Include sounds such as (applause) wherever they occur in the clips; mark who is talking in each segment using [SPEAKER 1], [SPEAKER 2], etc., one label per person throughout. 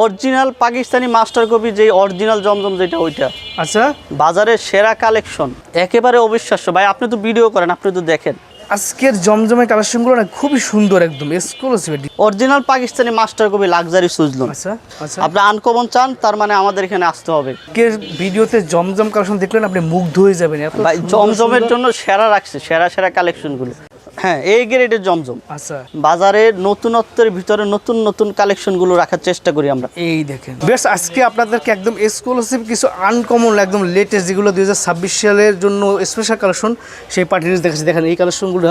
[SPEAKER 1] Original Pakistani master copy যে original জমজম যেটা ওইটা।
[SPEAKER 2] আচ্ছা।
[SPEAKER 1] বাজারের সেরা কালেকশন। একেবারে অবিশ্বাস্য। ভাই আপনি তো ভিডিও করেন আপনি তো দেখেন।
[SPEAKER 2] আজকের জমজমের কালেকশনগুলো না খুবই সুন্দর একদম exclusive
[SPEAKER 1] original Pakistani master copy luxury সুজলুন
[SPEAKER 2] আচ্ছা আচ্ছা।
[SPEAKER 1] আপনি আনকমন চান তার মানে আমাদের এখানে আসতে হবে।
[SPEAKER 2] আজকের ভিডিওতে জমজম কালেকশন দেখলেন আপনি মুগ্ধ হয়ে যাবেন
[SPEAKER 1] ভাই জমজমের জন্য সেরা রাখছে সেরা সেরা কালেকশনগুলো। হ্যাঁ এই গ্রেডের জমজম।
[SPEAKER 2] আচ্ছা।
[SPEAKER 1] বাজারে নতুনত্বের ভিতরে নতুন নতুন কালেকশনগুলো রাখার চেষ্টা করি আমরা।
[SPEAKER 2] এই দেখেন। বেশ আজকে আপনাদেরকে একদম এক্সক্লুসিভ কিছু আনকমন একদম লেটেস্ট যেগুলো দুই হাজার ছাব্বিশ সালের জন্য স্পেশাল কালেকশন সেই দেখাচ্ছি। দেখেন এই কালেকশনগুলো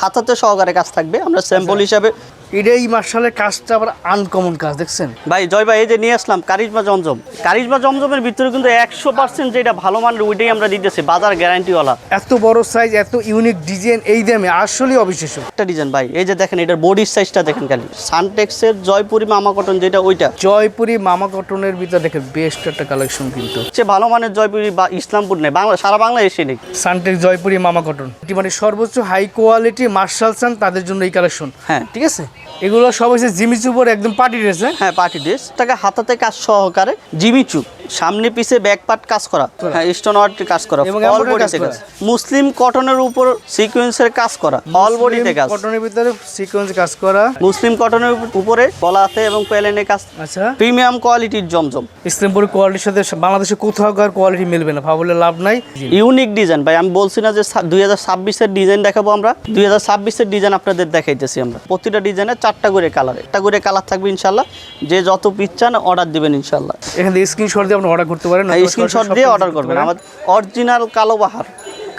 [SPEAKER 1] হাতাতে সহকারে কাজ থাকবে। আমরা স্যাম্পল হিসাবে
[SPEAKER 2] এটা এই মার্শালের কাজটা আবার আনকমন কাজ দেখছেন?
[SPEAKER 1] ভাই জয় ভাই এই যে নিয়ে আসলাম কারিজমা জমজম। কারিজমা জমজমের ভিতরে কিন্তু একশো পার্সেন্ট যেটা ভালো মানের ওইটাই আমরা দিতেছি বাজার গ্যারান্টিওয়ালা।
[SPEAKER 2] এত বড় সাইজ এত ইউনিক ডিজাইন এই দামে আসলে অবিশ্বাস্য।
[SPEAKER 1] একটা ডিজাইন ভাই এই যে দেখেন এটার বডির সাইজটা দেখেন খালি। সানটেক্সের জয়পুরি মামা কটন যেটা ওইটা।
[SPEAKER 2] জয়পুরি মামা কটনের ভিতরে দেখেন বেস্ট একটা কালেকশন কিন্তু।
[SPEAKER 1] সে ভালো মানের জয়পুরি বা ইসলামপুর নেই বাংলা সারা বাংলা এসে নেই।
[SPEAKER 2] সানটেক্স জয়পুরি মামা কটন এটি মানে সর্বোচ্চ হাই কোয়ালিটি মার্শাল সান তাদের জন্য এই কালেকশন
[SPEAKER 1] হ্যাঁ।
[SPEAKER 2] ঠিক আছে? এগুলো সব হচ্ছে জিমিচ উপর একদম পার্টি ড্রেস
[SPEAKER 1] হ্যাঁ পার্টি ড্রেস। টাকা হাতাতে কাজ সহকারে জিমিচু সামনে পিছে ব্যাক পার্ট কাজ করা। হ্যাঁ স্টোন ওয়ার্টের কাজ করা। অল বডিতে কাজ মুসলিম কটনের উপর সিকোয়েন্সের কাজ করা। অল বডিতে কাজ।
[SPEAKER 2] কটনের ভিতরে সিকোয়েন্স কাজ করা।
[SPEAKER 1] মুসলিম কটনের উপরে গলাতে এবং প্যালেনে কাজ।
[SPEAKER 2] আচ্ছা।
[SPEAKER 1] প্রিমিয়াম কোয়ালিটির জমজম।
[SPEAKER 2] ইসলামপুর কোয়ালিটির সাথে বাংলাদেশে কোথাও কার কোয়ালিটি মিলবে না ভাবলে লাভ নাই।
[SPEAKER 1] ইউনিক ডিজাইন ভাই আমি বলছি না যে দুই হাজার ছাব্বিশের ডিজাইন দেখাবো আমরা। দুই হাজার ছাব্বিশের ডিজাইন আপনাদের দেখাইতেছি আমরা। প্রতিটা ডিজাইনে চারটা করে কালার একটা করে কালার থাকবে ইনশাল্লাহ যে যত পিস চান অর্ডার দিবেন ইনশাল্লাহ
[SPEAKER 2] এখানে থেকে স্ক্রিনশট দিয়ে আপনি অর্ডার করতে পারেন
[SPEAKER 1] স্ক্রিনশট দিয়ে অর্ডার করবেন। আমাদের অরিজিনাল কালো বাহার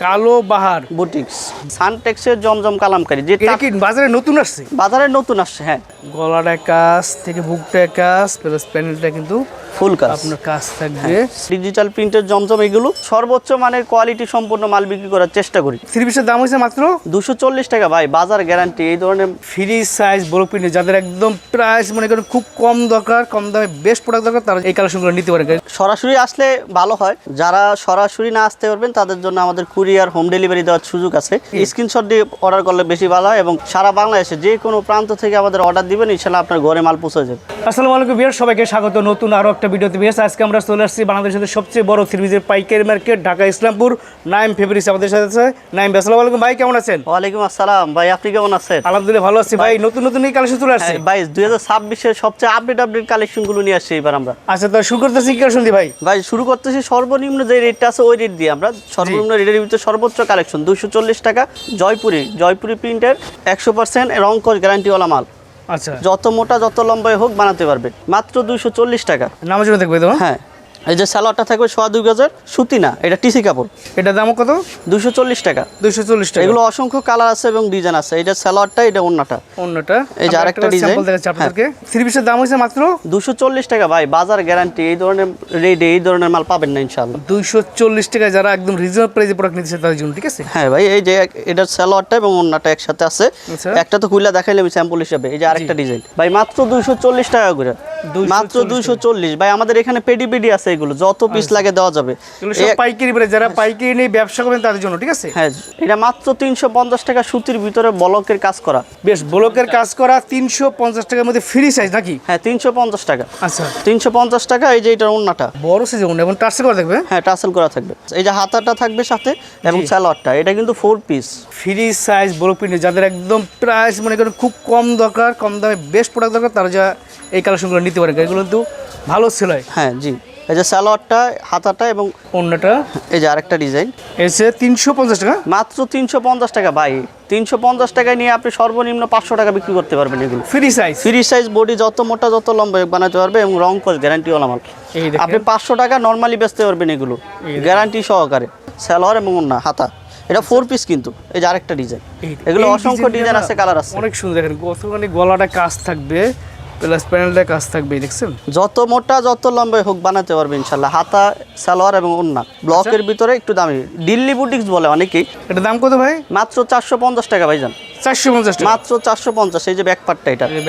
[SPEAKER 2] কালো বাহার।
[SPEAKER 1] বুটিক্স সানটেক্সের জমজম কালামকারী যে
[SPEAKER 2] কি বাজারে নতুন আসছে?
[SPEAKER 1] বাজারে নতুন আসছে হ্যাঁ।
[SPEAKER 2] গলাটা কাজ থেকে বুকটা কাজ প্লাস প্যানেলটা কিন্তু
[SPEAKER 1] ফুল কাজ।
[SPEAKER 2] আপনার কাজ থাকবে।
[SPEAKER 1] ডিজিটাল প্রিন্টের জমজম এগুলো সর্বোচ্চ মানের কোয়ালিটি সম্পূর্ণ মাল বিক্রি করার চেষ্টা করি।
[SPEAKER 2] থ্রি পিসের দাম হয়েছে মাত্র?
[SPEAKER 1] দুশো চল্লিশ টাকা ভাই বাজার গ্যারান্টি এই ধরনের
[SPEAKER 2] ফ্রি সাইজ বড় প্রিন্টে যাদের একদম প্রাইস মনে করেন খুব কম দরকার কম দামে বেস্ট প্রোডাক্ট দরকার তারা এই কালেকশনগুলো নিতে পারেন
[SPEAKER 1] সরাসরি আসলে ভালো হয়। যারা সরাসরি না আসতে পারবেন তাদের জন্য আমাদের কুরিয়ার হোম ডেলিভারি দেওয়ার সুযোগ আছে। স্ক্রিনশট দিয়ে অর্ডার করলে বেশি ভালো হয় এবং সারা বাংলাদেশে যে কোনো প্রান্ত থেকে আমাদের অর্ডার দিবেন ইনশাল্লাহ আপনার ঘরে মাল পৌঁছে যাবে।
[SPEAKER 2] আসসালামু আলাইকুম বিয়ার সবাইকে স্বাগত। নতুন আরও একটা ভিডিওতে বিয়াস আজকে আমরা চলে আসছি বাংলাদেশের সবচেয়ে বড় থ্রিজের পাইকারি মার্কেট ঢাকা ইসলামপুর। নাইম ফেব্রিক্স আমাদের সাথে আছে। নাইম আসসালামু আলাইকুম। ভাই কেমন আছেন?
[SPEAKER 1] ওয়ালাইকুম আসসালাম। ভাই আপনি কেমন আছেন?
[SPEAKER 2] আলহামদুলিল্লাহ ভালো আছি। ভাই নতুন নতুন এই কালেকশন চলে আসছে?
[SPEAKER 1] হ্যাঁ, ভাই দুই হাজার ছাব্বিশের সবচেয়ে আপডেট আপডেট কালেকশনগুলো নিয়ে আসছি এবার আমরা।
[SPEAKER 2] আচ্ছা তো শুরু করতেছি কি কালেকশন ভাই?
[SPEAKER 1] ভাই শুরু করতেছি সর্বনিম্ন যে রেটটা আছে ওই রেট দিয়ে আমরা। সর্বনিম্ন রেটের ভিতরে সর্বোচ্চ কালেকশন দুশো চল্লিশ টাকা জয়পুরি। জয়পুরি প্রিন্টের একশো পার্সেন্ট রং গ্যারান্টিওয়ালা মাল।
[SPEAKER 2] আচ্ছা।
[SPEAKER 1] যত মোটা যত লম্বাই হোক বানাতে পারবে। মাত্র দুইশো চল্লিশ টাকা।
[SPEAKER 2] নামাজ জন্য দেখবে তো
[SPEAKER 1] হ্যাঁ। এই যে স্যালোয়ারটা থাকবে সোয়া দুই গজের সুতি না এটা টিসি কাপড়।
[SPEAKER 2] এটা দাম কত?
[SPEAKER 1] দুশো চল্লিশ টাকা।
[SPEAKER 2] দুইশো চল্লিশ টাকা।
[SPEAKER 1] এগুলো অসংখ্য কালার আছে এবং ডিজাইন আছে। এটা স্যালোয়ারটা এটা অন্যটা
[SPEAKER 2] অন্যটা
[SPEAKER 1] এই যে আরেকটা design। হ্যাঁ।
[SPEAKER 2] আপনাদেরকে। থ্রি পিসের দাম হয়েছে মাত্র?
[SPEAKER 1] দুশো চল্লিশ টাকা। ভাই বাজার গ্যারান্টি এই ধরনের রেডি এই ধরনের মাল পাবেন না ইনশাল্লাহ
[SPEAKER 2] দুইশো চল্লিশ টাকা যারা একদম রিজনেবল প্রাইসে প্রোডাক্ট নিতেছে তাদের জন্য ঠিক আছে?
[SPEAKER 1] হ্যাঁ ভাই এই যে এটার স্যালোয়ারটা এবং অন্যটা একসাথে আছে।
[SPEAKER 2] আচ্ছা।
[SPEAKER 1] একটা তো খুলে দেখাইলে আমি স্যাম্পল হিসাবে। এই যে আরেকটা ডিজাইন। ভাই মাত্র দুইশো চল্লিশ টাকা করে।
[SPEAKER 2] 240
[SPEAKER 1] মাত্র দুইশো চল্লিশ। ভাই আমাদের এখানে পেডি পেডি আছে এগুলো যত পিস লাগে দেওয়া যাবে।
[SPEAKER 2] পাইকারি যারা পাইকারি নিয়ে ব্যবসা করবেন তাদের জন্য ঠিক আছে?
[SPEAKER 1] হ্যাঁ এটা মাত্র তিনশো পঞ্চাশ টাকা সুতির ভিতরে বলকের কাজ করা।
[SPEAKER 2] বেশ ব্লকের কাজ করা তিনশো পঞ্চাশ টাকার মধ্যে ফ্রি সাইজ নাকি?
[SPEAKER 1] হ্যাঁ তিনশো পঞ্চাশ টাকা।
[SPEAKER 2] আচ্ছা।
[SPEAKER 1] তিনশো পঞ্চাশ টাকা এই যে এটার অন্যটা
[SPEAKER 2] বড় সাইজ এবং টার্সে করা দেখবে
[SPEAKER 1] হ্যাঁ টাসেল করা থাকবে। এই যে হাতাটা থাকবে সাথে এবং স্যালোয়ারটা এটা কিন্তু ফোর পিস
[SPEAKER 2] ফ্রি সাইজ বড় প্রিন্টে যাদের একদম প্রাইস মনে করেন খুব কম দরকার কম দামে বেস্ট প্রোডাক্ট দরকার তারা যা এই কালেকশনগুলো নিতে পারেন এগুলো কিন্তু ভালো সেল হয়।
[SPEAKER 1] হ্যাঁ জি। এই যে স্যালোয়ারটা হাতাটা এবং
[SPEAKER 2] অন্যটা।
[SPEAKER 1] এই যে আরেকটা ডিজাইন।
[SPEAKER 2] এসে তিনশো পঞ্চাশ টাকা?
[SPEAKER 1] মাত্র তিনশো পঞ্চাশ টাকা ভাই। তিনশো পঞ্চাশ টাকায় নিয়ে আপনি সর্বনিম্ন পাঁচশো টাকা বিক্রি করতে পারবেন এগুলো।
[SPEAKER 2] Free size
[SPEAKER 1] free size body যত মোটা যত লম্বা বানাতে পারবে এবং রং কস মাল।
[SPEAKER 2] এই দেখেন।
[SPEAKER 1] আপনি পাঁচশো টাকা নর্মালি বেচতে পারবেন এগুলো। গ্যারান্টি সহকারে। স্যালোয়ার এবং অন্য হাতা। এটা ফোর পিস কিন্তু। এই যে আরেকটা ডিজাইন এগুলো অসংখ্য ডিজাইন আছে কালার আছে।
[SPEAKER 2] অনেক সুন্দর। দেখেন গলাটা কাজ থাকবে। প্লাস প্যানেলটা কাজ থাকবে দেখছেন?
[SPEAKER 1] যত মোটা যত লম্বাই হোক বানাতে পারবে ইনশাল্লাহ হাতা সালোয়ার এবং ওন্না। ব্লকের ভিতরে একটু দামি। দিল্লি বুটিক্স বলে অনেকেই।
[SPEAKER 2] এটা দাম কত ভাই?
[SPEAKER 1] মাত্র চারশো পঞ্চাশ টাকা ভাইজান।
[SPEAKER 2] চারশো পঞ্চাশ
[SPEAKER 1] মাত্র চারশো পঞ্চাশ এই যে ব্যাকপারটা এটা।
[SPEAKER 2] এই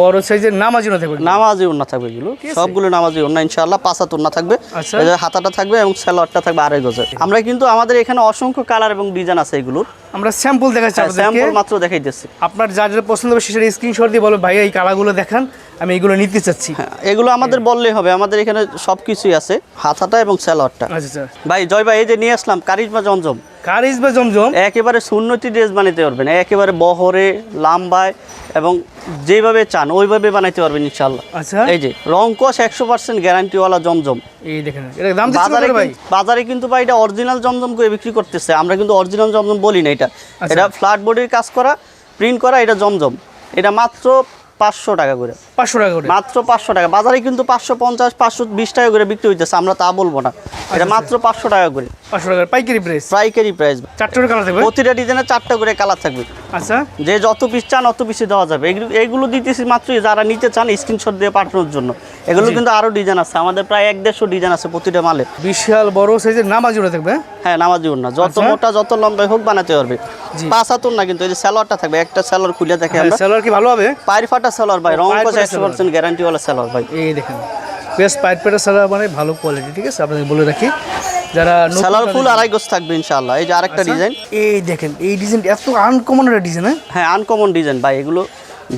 [SPEAKER 2] বড় সাইজের নামাজিনো থাকবে।
[SPEAKER 1] নামাজি ওন্না থাকবে এগুলো। সবগুলো নামাজি ওন্না ইনশাআল্লাহ পাঁচাত ওন্না থাকবে।
[SPEAKER 2] আচ্ছা।
[SPEAKER 1] এই যে হাতাটা থাকবে এবং স্যালোয়ারটা থাকবে আড়াই গজের। আমরা কিন্তু আমাদের এখানে অসংখ্য কালার এবং ডিজাইন আছে এগুলোর।
[SPEAKER 2] আমরা স্যাম্পল দেখাচ্ছি
[SPEAKER 1] স্যাম্পল মাত্র দেখাইতেছি
[SPEAKER 2] আপনার যা যেটা পছন্দ হবে সেটা স্ক্রিনশট দিয়ে বলো ভাই এই কালারগুলো দেখান আমি এগুলো নিতে চাচ্ছি।
[SPEAKER 1] হ্যাঁ, এগুলো আমাদের বললেই হবে আমাদের এখানে সব কিছুই আছে হাতাটা এবং স্যালোয়ারটা
[SPEAKER 2] আচ্ছা আচ্ছা।
[SPEAKER 1] ভাই জয় ভাই এই যে নিয়ে আসলাম কারিজমা জমজম।
[SPEAKER 2] কারিজ বা জমজম?
[SPEAKER 1] একেবারে সুন্নতি ড্রেস বানাইতে পারবেন একেবারে বহরে লাম্বায় এবং যেভাবে চান ওইভাবে বানাইতে পারবেন ইনশাল্লাহ
[SPEAKER 2] আচ্ছা।
[SPEAKER 1] এই যে রং একশো পার্সেন্ট গ্যারান্টিওয়ালা জমজম।
[SPEAKER 2] এই দেখেন
[SPEAKER 1] বাজারে
[SPEAKER 2] ভাই?
[SPEAKER 1] বাজারে কিন্তু ভাই এটা অরিজিনাল জমজম করে বিক্রি করতেছে আমরা কিন্তু অরিজিনাল জমজম বলি না এটা।
[SPEAKER 2] আচ্ছা।
[SPEAKER 1] এটা ফ্ল্যাট বডির কাজ করা প্রিন্ট করা এটা জমজম। এটা মাত্র পাঁচশো টাকা করে।
[SPEAKER 2] পাঁচশো টাকা করে।
[SPEAKER 1] মাত্র পাঁচশো টাকা। বাজারে কিন্তু পাঁচশো পঞ্চাশ পাঁচশো বিশ টাকা করে বিক্রি হইতেছে আমরা তা বলব না।
[SPEAKER 2] আচ্ছা,
[SPEAKER 1] এটা মাত্র পাঁচশো টাকা করে।
[SPEAKER 2] পাঁচশো টাকা পাইকারি প্রাইস
[SPEAKER 1] পাইকারি প্রাইস
[SPEAKER 2] চারটে করে কালার থাকবে?
[SPEAKER 1] প্রতিটা ডিজাইনে চারটা করে কালার থাকবে।
[SPEAKER 2] আচ্ছা।
[SPEAKER 1] যে যত পিস চান অত পিসে দেওয়া যাবে। এগুলো দিতেছি মাত্র যারা নিতে চান স্ক্রিনশট দিয়ে পাঠানোর জন্য। এগুলো কিন্তু আরও ডিজাইন আছে। আমাদের প্রায় এক দেড়শো ডিজাইন আছে প্রতিটা মালে।
[SPEAKER 2] বিশাল বড় সাইজের নামাজিনো থাকবে
[SPEAKER 1] হ্যাঁ নামাজি না যত
[SPEAKER 2] আচ্ছা।
[SPEAKER 1] মোটা যত লম্বা হোক বানাতে পারবে। পাঁচ হাতুর না কিন্তু এই যে স্যালোয়ারটা থাকবে একটা স্যালোয়ার খুলে দেখে আমরা।
[SPEAKER 2] স্যালোয়ার কি ভালো হবে?
[SPEAKER 1] পায়ের ফাটা স্যালোয়ার ভাই রং
[SPEAKER 2] পায়ের
[SPEAKER 1] কষ একশো পার্সেন্ট গ্যারান্টিওয়ালা স্যালোয়ার ভাই।
[SPEAKER 2] এই দেখেন। বেশ পাইট ফাটা স্যালোয়ার মানে ভালো কোয়ালিটি ঠিক আছে? আপনাদের বলে রাখি। যারা
[SPEAKER 1] স্যালোয়ার ফুল আড়াই গোছ থাকবে ইনশাআল্লাহ। এই যে আরেকটা
[SPEAKER 2] আচ্ছা।
[SPEAKER 1] ডিজাইন
[SPEAKER 2] এই দেখেন এই ডিজাইন এত আনকমন একটা ডিজাইন হ্যাঁ?
[SPEAKER 1] হ্যাঁ আনকমন ডিজাইন ভাই এগুলো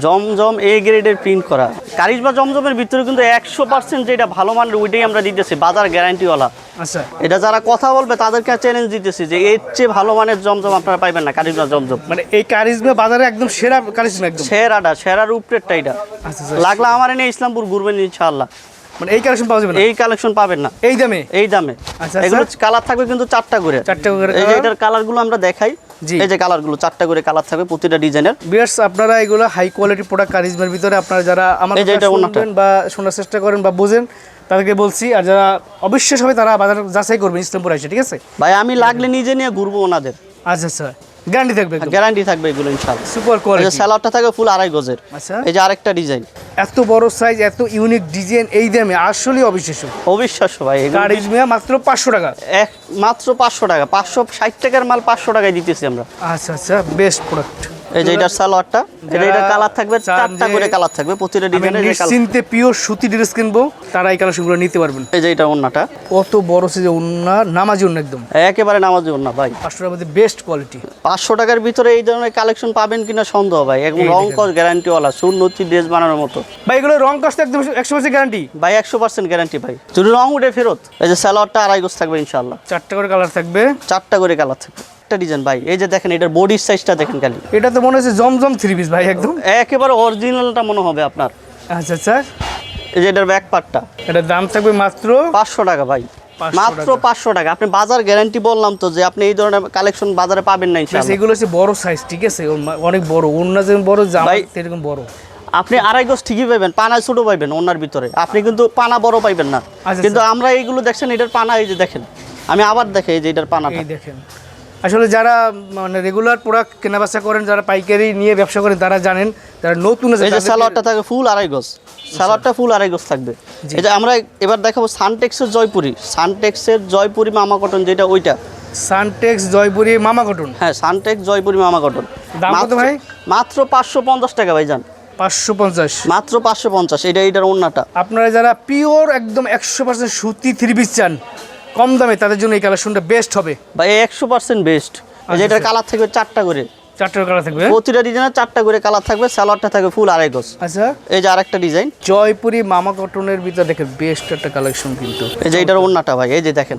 [SPEAKER 1] জমজম এ গ্রেডের প্রিন্ট করা। কারিজমা জমজমের ভিতরে কিন্তু একশো পার্সেন্ট যেটা ভালো মানের ওইটাই আমরা দিতেছি বাজার গ্যারান্টিওয়ালা।
[SPEAKER 2] আচ্ছা।
[SPEAKER 1] এটা যারা কথা বলবে তাদেরকে চ্যালেঞ্জ দিতেছি যে এর চেয়ে ভালো মানের জমজম আপনারা পাইবেন না কারিজমা জমজম।
[SPEAKER 2] মানে এই কারিজমা বাজারে একদম সেরা কারিজমা একদম?
[SPEAKER 1] সেরাটা সেরার উপরেরটা এটা।
[SPEAKER 2] আচ্ছা আচ্ছা।
[SPEAKER 1] লাগলে আমার এনে ইসলামপুর ঘুরবেন ইনশাআল্লাহ।
[SPEAKER 2] মানে এই কালেকশন পাওয়া যাবে না?
[SPEAKER 1] এই কালেকশন পাবেন না।
[SPEAKER 2] এই দামে?
[SPEAKER 1] এই দামে।
[SPEAKER 2] আচ্ছা,
[SPEAKER 1] এগুলো কালার থাকবে কিন্তু চারটা করে।
[SPEAKER 2] চারটে করে
[SPEAKER 1] এই যে এটার কালারগুলো আমরা দেখাই। এই যে কালারগুলো চারটা করে কালার থাকবে প্রতিটা ডিজাইনের
[SPEAKER 2] বিয়ার্স আপনারা এগুলো হাই কোয়ালিটি প্রোডাক্ট কারিজমার ভিতরে আপনারা যারা আমার বা শোনার চেষ্টা করেন বা বোঝেন তাদেরকে বলছি আর যারা অবশ্যই সবাই তারা বাজার যাচাই করবেন ইসলামপুর এসে ঠিক আছে?
[SPEAKER 1] ভাই আমি লাগলে নিজে নিয়ে ঘুরবো ওনাদের।
[SPEAKER 2] আচ্ছা আচ্ছা। গ্যারান্টি থাকবে
[SPEAKER 1] গ্যারান্টি থাকবে এগুলো ইনশাআল্লাহ।
[SPEAKER 2] সুপার
[SPEAKER 1] এই
[SPEAKER 2] কোয়ালিটি
[SPEAKER 1] স্যালাডটা থাকবে ফুল আড়াই গজের।
[SPEAKER 2] আচ্ছা।
[SPEAKER 1] এই যে আরেকটা ডিজাইন
[SPEAKER 2] এত বড় সাইজ এত ইউনিক ডিজাইন এই দামে আসলেই অবিশ্বাস্য।
[SPEAKER 1] অবিশ্বাস্য ভাই
[SPEAKER 2] কারিজমিয়া মাত্র পাঁচশো টাকা।
[SPEAKER 1] এক মাত্র পাঁচশো টাকা পাঁচশো ষাট টাকার মাল পাঁচশো টাকায় দিতেছি আমরা।
[SPEAKER 2] আচ্ছা আচ্ছা বেস্ট প্রোডাক্ট
[SPEAKER 1] এই যে এটার সালোয়ারটা এটা এটা কালার থাকবে চারটা করে কালার থাকবে প্রতিটা ডিজাইনের
[SPEAKER 2] নিশ্চিন্তে পিওর সুতি ড্রেস কিনবো তারা এই কালেকশনগুলো নিতে পারবেন।
[SPEAKER 1] এই যে এটা ওন্নাটা।
[SPEAKER 2] কত বড় সাইজে উন্না নামাজি উন্না একদম।
[SPEAKER 1] একেবারে নামাজি ওন্না ভাই।
[SPEAKER 2] পাঁচশো টাকার মধ্যে বেস্ট কোয়ালিটি
[SPEAKER 1] পাঁচশো টাকার ভিতরে এই ধরনের কালেকশন পাবেন কিনা সন্দেহ ভাই। একদম রং। কস গ্যারান্টিওয়ালা সুন্নতি ড্রেস বানানোর মতো।
[SPEAKER 2] ভাই এগুলো রং কষ্ট একদম একশো পার্সেন্ট গ্যারান্টি
[SPEAKER 1] ভাই একশো পার্সেন্ট গ্যারান্টি ভাই। যদি রং উঠে ফেরত এই যে স্যালোয়ারটা আড়াই গোছ থাকবে ইনশাল্লাহ
[SPEAKER 2] চারটে করে কালার থাকবে।
[SPEAKER 1] চারটা করে কালার থাকবে। একটা ডিজাইন ভাই। এই যে দেখেন এটার বডির সাইজটা দেখেন খালি।
[SPEAKER 2] এটা তো মনে হচ্ছে জমজম থ্রি পিস ভাই একদম।
[SPEAKER 1] একেবারে অরিজিনালটা মনে হবে আপনার।
[SPEAKER 2] আচ্ছা আচ্ছা।
[SPEAKER 1] এই যে এটার ব্যাক পার্টটা
[SPEAKER 2] এটার দাম থাকবে মাত্র
[SPEAKER 1] পাঁচশো টাকা ভাই। মাত্র। পাঁচশো টাকা। আপনি বাজার গ্যারান্টি বললাম তো যে আপনি এই ধরনের কালেকশন বাজারে পাবেন না
[SPEAKER 2] এগুলো হচ্ছে বড় সাইজ ঠিক আছে? অনেক বড়। অন্য যেমন বড় জামা এরকম বড়।
[SPEAKER 1] আপনি আড়াই গজ ঠিকই পাইবেন পানা ছোট পাইবেন ওনার ভিতরে। আপনি কিন্তু পানা বড় পাইবেন না।
[SPEAKER 2] আচ্ছা,
[SPEAKER 1] কিন্তু আমরা এইগুলো দেখছেন এটার পানা এই যে দেখেন। আমি আবার দেখে এই যে এটার পানাটা।
[SPEAKER 2] এই দেখেন। আসলে যারা মানে রেগুলার প্রোডাক্ট কেনাবেচা করেন যারা পাইকারি নিয়ে ব্যবসা করেন তারা জানেন যারা নতুন
[SPEAKER 1] এই যে স্যালাডটা থাকবে ফুল আড়াই গজ। স্যালাডটা ফুল আড়াই গজ থাকবে। এই যে আমরা এবার দেখাবো সানটেক্সের জয়পুরি। সানটেক্সের জয়পুরি মামা কটন যেটা ওইটা।
[SPEAKER 2] সানটেক্স জয়পুরি মামা কটন
[SPEAKER 1] হ্যাঁ সানটেক্স জয়পুরি মামা কটন
[SPEAKER 2] দাম কত ভাই?
[SPEAKER 1] মাত্র পাঁচশো পঞ্চাশ টাকা ভাই যান
[SPEAKER 2] পাঁচশো পঞ্চাশ।
[SPEAKER 1] মাত্র পাঁচশো পঞ্চাশ এটা এটার অন্যটা
[SPEAKER 2] আপনারা যারা পিওর একদম একশো পার্সেন্ট সুতি থ্রি পিস চান কম দামে তাদের জন্য এই কালেকশনটা বেস্ট হবে।
[SPEAKER 1] ভাই একশো পার্সেন্ট বেস্ট এই যে
[SPEAKER 2] আচ্ছা,
[SPEAKER 1] এটার
[SPEAKER 2] আচ্ছা।
[SPEAKER 1] কালার থাকবে চারটা করে।
[SPEAKER 2] চারটে কালার থাকবে?
[SPEAKER 1] প্রতিটা ডিজাইনের চারটা করে কালার থাকবে সালোয়ারটা থাকবে ফুল আড়াই গজ।
[SPEAKER 2] আচ্ছা।
[SPEAKER 1] এই যে আরেকটা ডিজাইন
[SPEAKER 2] জয়পুরি মামা কটনের ভিতরে দেখেন বেস্ট একটা কালেকশন কিন্তু।
[SPEAKER 1] এই যে এটার ওন্নাটা ভাই এই যে দেখেন।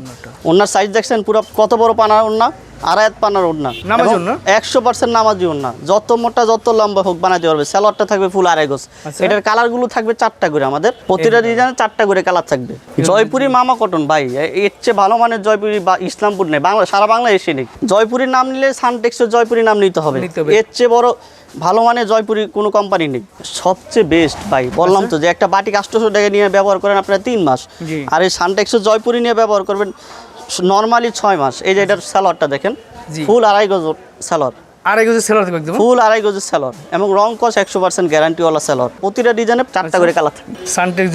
[SPEAKER 1] ওন্নার সাইজ দেখছেন পুরো কত বড় পানার ওন্না আড়াইত পানার ওন্না
[SPEAKER 2] নামাজি ওড়না?
[SPEAKER 1] একশো পার্সেন্ট নামাজি ওন্না যত মোটা যত লম্বা হোক বানাতে পারবে। স্যালাডটা থাকবে ফুল আড়াই গজ।
[SPEAKER 2] আচ্ছা।
[SPEAKER 1] এটার কালারগুলো থাকবে চারটা করে আমাদের। প্রতিটা ডিজাইনে চারটা করে কালার থাকবে। জয়পুরি মামা কটন ভাই। এর চেয়ে ভালো মানের জয়পুরি বা ইসলামপুর নেই। বাংলা সারা বাংলা এসে নেই। জয়পুরির নাম নিলে সানটেক্সের জয়পুরি নাম নিতে হবে। এর চেয়ে বড় ভালো মানের জয়পুরি কোনো কোম্পানি নেই। সবচেয়ে বেস্ট ভাই। বললাম তো যে একটা বাটি কাস্টশো টাকা নিয়ে ব্যবহার করেন আপনারা তিন মাস। আর এই সানটেক্সের জয়পুরি নিয়ে ব্যবহার করবেন নর্মালি ছয় মাস। এই যে এটার স্যালোয়ারটা দেখেন। ফুল আড়াই গজ স্যালোয়ার
[SPEAKER 2] আড়াই থাকবে একদম?
[SPEAKER 1] ফুল আড়াই গজের স্যালোয়ার এবং রং কস একশো পার্সেন্ট গ্যারান্টিওয়ালা স্যালোয়ার প্রতিটা ডিজাইনে চারটা করে কালার থাকবে।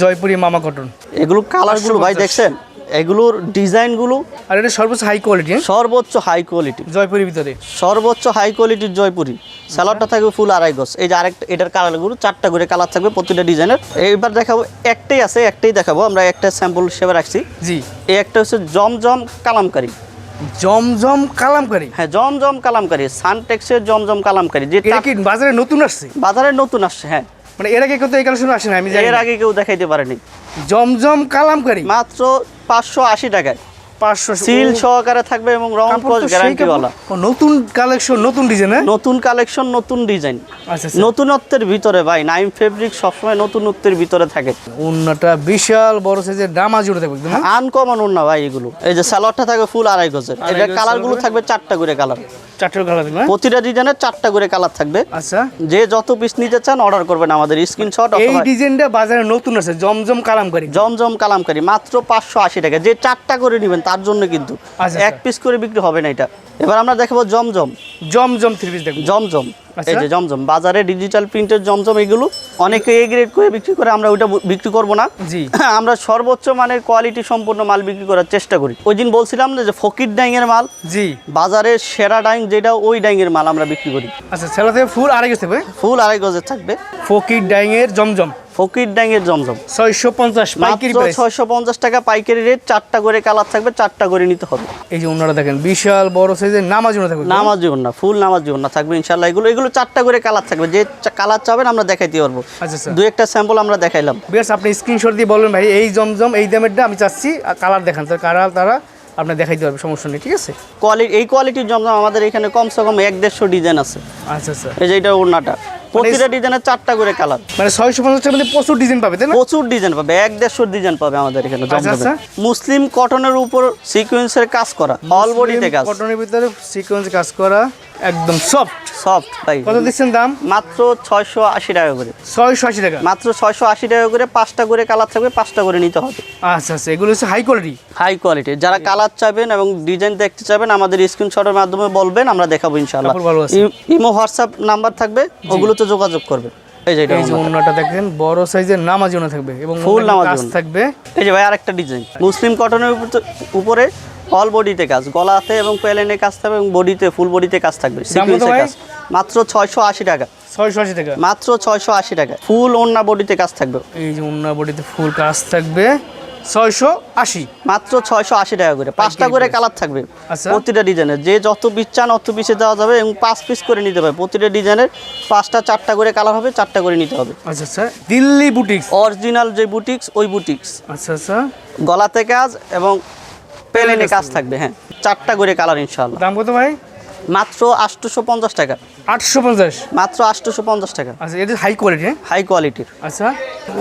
[SPEAKER 2] জয়পুরি মামা কটন
[SPEAKER 1] এগুলো কালারগুলো ভাই দেখছেন? এগুলোর ডিজাইনগুলো
[SPEAKER 2] আর এটা সর্বোচ্চ হাই কোয়ালিটি
[SPEAKER 1] সর্বোচ্চ হাই কোয়ালিটি
[SPEAKER 2] জয়পুরের ভিতরে।
[SPEAKER 1] সর্বোচ্চ হাই কোয়ালিটির জয়পুরি। স্যালাডটা থাকবে ফুল আড়াই গজ। এই যে আরেকটা এটার কালারগুলো চারটা করে কালার থাকবে প্রতিটা ডিজাইনের। এইবার দেখাবো একটাই আছে একটাই দেখাবো। আমরা একটা স্যাম্পল হিসেবে রাখছি।
[SPEAKER 2] জি।
[SPEAKER 1] এই একটা হচ্ছে জমজম কালামকারি।
[SPEAKER 2] জমজম কালামকারি?
[SPEAKER 1] হ্যাঁ জমজম কালামকারি। সানটেক্সের জমজম কালামকারি। যে
[SPEAKER 2] কি বাজারে নতুন আসছে?
[SPEAKER 1] বাজারে নতুন আসছে হ্যাঁ।
[SPEAKER 2] মানে এর আগে কত এই কালেকশন আসে না আমি
[SPEAKER 1] এর আগে কেউ দেখাইতে পারেনি।
[SPEAKER 2] জমজম কালামকারী।
[SPEAKER 1] মাত্র পাঁচশো আশি টাকায়।
[SPEAKER 2] পাঁচশো
[SPEAKER 1] সিল সহকারে থাকবে এবং রং কস গ্যারান্টিওয়ালা
[SPEAKER 2] নতুন কালেকশন নতুন ডিজাইন হ্যাঁ?
[SPEAKER 1] নতুন কালেকশন নতুন ডিজাইন
[SPEAKER 2] আচ্ছা।
[SPEAKER 1] নতুনত্বের ভিতরে ভাই নাইম ফেব্রিক সবসময় নতুনত্বের ভিতরে থাকে।
[SPEAKER 2] অন্যটা বিশাল বড় সাইজের ডামা জুড়ে থাকবে একদম হ্যাঁ?
[SPEAKER 1] আনকমন না ভাই এগুলো। এই যে সালোয়ারটা থাকবে ফুল আড়াই গজের। এটা
[SPEAKER 2] গজ
[SPEAKER 1] কালারগুলো
[SPEAKER 2] সালোয়ার।
[SPEAKER 1] থাকবে চারটা করে কালার
[SPEAKER 2] চারটে কালার থাকবে হ্যাঁ?
[SPEAKER 1] প্রতিটা ডিজাইনের চারটা করে কালার থাকবে।
[SPEAKER 2] আচ্ছা।
[SPEAKER 1] যে যত পিস নিতে চান অর্ডার করবেন আমাদের স্ক্রিনশট
[SPEAKER 2] এই ডিজাইনটা বাজারে নতুন আছে জমজম কালামকারী।
[SPEAKER 1] জমজম কালামকারি মাত্র পাঁচশো আশি টাকা। যে চারটা করে নেবেন তার জন্য কিন্তু
[SPEAKER 2] আচ্ছা,
[SPEAKER 1] এক পিস করে বিক্রি হবে না এটা। এবার আমরা দেখাবো জমজম।
[SPEAKER 2] জমজম থ্রি পিস দেখব
[SPEAKER 1] জমজম। এই
[SPEAKER 2] আচ্ছা।
[SPEAKER 1] যে জমজম। বাজারে ডিজিটাল প্রিন্টের জমজম এগুলো অনেকে এ গ্রেড করে বিক্রি করে আমরা ওইটা বিক্রি করব না।
[SPEAKER 2] জি। (clears throat)
[SPEAKER 1] আমরা সর্বোচ্চ মানের কোয়ালিটি সম্পূর্ণ মাল বিক্রি করার চেষ্টা করি। ওই দিন বলছিলাম না যে ফকির ডাইংয়ের মাল?
[SPEAKER 2] জি।
[SPEAKER 1] বাজারের সেরা ডাইং যেটা ওই ডাইংয়ের মাল আমরা বিক্রি করি।
[SPEAKER 2] আচ্ছা থেকে ফুল আড়াই গেছে
[SPEAKER 1] ফুল আড়াই গজের থাকবে।
[SPEAKER 2] ফকির ডাইংয়ের জমজম।
[SPEAKER 1] ফকির ডাইংয়ের জমজম।
[SPEAKER 2] ছয়শো পঞ্চাশ পাইকারি প্রাইস
[SPEAKER 1] ছয়শো পঞ্চাশ টাকা পাইকারি রেট চারটা করে কালার থাকবে চারটা করে নিতে হবে।
[SPEAKER 2] এই যে ওনারা দেখেন বিশাল বড় সাইজের নামাজ ওনা থাকবে।
[SPEAKER 1] নামাজ জীবন না ফুল নামাজ জীবন না থাকবে ইনশাল্লাহ এগুলো এগুলো চারটা করে কালার থাকবে যে কালার চাবেন আমরা দেখাইতে পারব।
[SPEAKER 2] আচ্ছা আচ্ছা।
[SPEAKER 1] দু একটা স্যাম্পল আমরা দেখাইলাম।
[SPEAKER 2] বেশ আপনি স্ক্রিনশট দিয়ে বলবেন ভাই এই জমজম এই দামেরটা আমি চাচ্ছি কালার দেখান। স্যার কালার তারা আপনি দেখাইতে পারবে সমস্যা নেই ঠিক আছে?
[SPEAKER 1] কোয়ালিটি এই কোয়ালিটির জমজম আমাদের এখানে কমসে কম এক দেড়শো ডিজাইন আছে।
[SPEAKER 2] আচ্ছা আচ্ছা।
[SPEAKER 1] এই যে এটা ওড়নাটা। প্রতিটা ডিজাইনের চারটা করে কালার।
[SPEAKER 2] মানে ছয়শো পঞ্চাশ মধ্যে প্রচুর ডিজাইন পাবে তাই না?
[SPEAKER 1] প্রচুর ডিজাইন পাবে এক দেড়শো ডিজাইন পাবে আমাদের এখানে
[SPEAKER 2] আচ্ছা, আচ্ছা।
[SPEAKER 1] মুসলিম কটনের উপর সিকোয়েন্সের কাজ করা অল বডিতে কাজ।
[SPEAKER 2] কটনের ভিতরে সিকোয়েন্স কাজ করা একদম সফট
[SPEAKER 1] সফট ভাই
[SPEAKER 2] কত দিচ্ছেন দাম?
[SPEAKER 1] মাত্র ছয়শো আশি টাকা করে।
[SPEAKER 2] ছয়শো আশি টাকা?
[SPEAKER 1] মাত্র ছয়শো আশি টাকা করে পাঁচটা করে কালার থাকবে পাঁচটা করে নিতে হবে।
[SPEAKER 2] আচ্ছা আচ্ছা এগুলো হচ্ছে হাই কোয়ালিটি
[SPEAKER 1] হাই কোয়ালিটির যারা কালার চাইবেন এবং ডিজাইন দেখতে চাইবেন আমাদের স্ক্রিনশটের মাধ্যমে বলবেন আমরা দেখাবো ইনশাআল্লাহ।
[SPEAKER 2] কাপড় ভালো আছে।
[SPEAKER 1] ই- ইমো হোয়াটসঅ্যাপ নাম্বার থাকবে ওগুলোতে যোগাযোগ করবে এই যে এটা
[SPEAKER 2] দেখেন বড় সাইজের নামাজি ওনা থাকবে এবং
[SPEAKER 1] নামাজি।
[SPEAKER 2] থাকবে।
[SPEAKER 1] এই যে ভাই আরেকটা ডিজাইন মুসলিম কটনের উপরে অল বডিতে কাজ গলাতে এবং প্যালেনে কাজ থাকবে এবং বডিতে ফুল বডিতে কাজ থাকবে কাজ। মাত্র ছয়শো আশি টাকা।
[SPEAKER 2] ছয়শো আশি টাকা।
[SPEAKER 1] মাত্র ছয়শো আশি টাকা। ফুল ওড়না বডিতে কাজ থাকবে।
[SPEAKER 2] এই যে অন্য বডিতে ফুল কাজ থাকবে ছয়শো আশি।
[SPEAKER 1] মাত্র ছয়শো আশি টাকা করে। পাঁচটা করে কালার থাকবে।
[SPEAKER 2] আচ্ছা।
[SPEAKER 1] প্রতিটা ডিজাইনের। যে যত পিস চান অত পিসে দেওয়া যাবে এবং পাঁচ পিস করে নিতে হবে প্রতিটা ডিজাইনের পাঁচটা চারটা করে কালার হবে চারটা করে নিতে হবে।
[SPEAKER 2] আচ্ছা আচ্ছা। দিল্লি বুটিক্স
[SPEAKER 1] অরিজিনাল যে বুটিক্স ওই বুটিক্স
[SPEAKER 2] আচ্ছা আচ্ছা।
[SPEAKER 1] গলাতে কাজ এবং পেলেনে কাজ থাকবে হ্যাঁ। চারটা করে কালার ইনশাআল্লাহ।
[SPEAKER 2] দাম কত ভাই?
[SPEAKER 1] মাত্র আটশোশো পঞ্চাশ টাকা।
[SPEAKER 2] আটশো পঞ্চাশ?
[SPEAKER 1] মাত্র আটশোশো পঞ্চাশ টাকা।
[SPEAKER 2] আচ্ছা এটা হাই কোয়ালিটি
[SPEAKER 1] হাই কোয়ালিটির
[SPEAKER 2] আচ্ছা।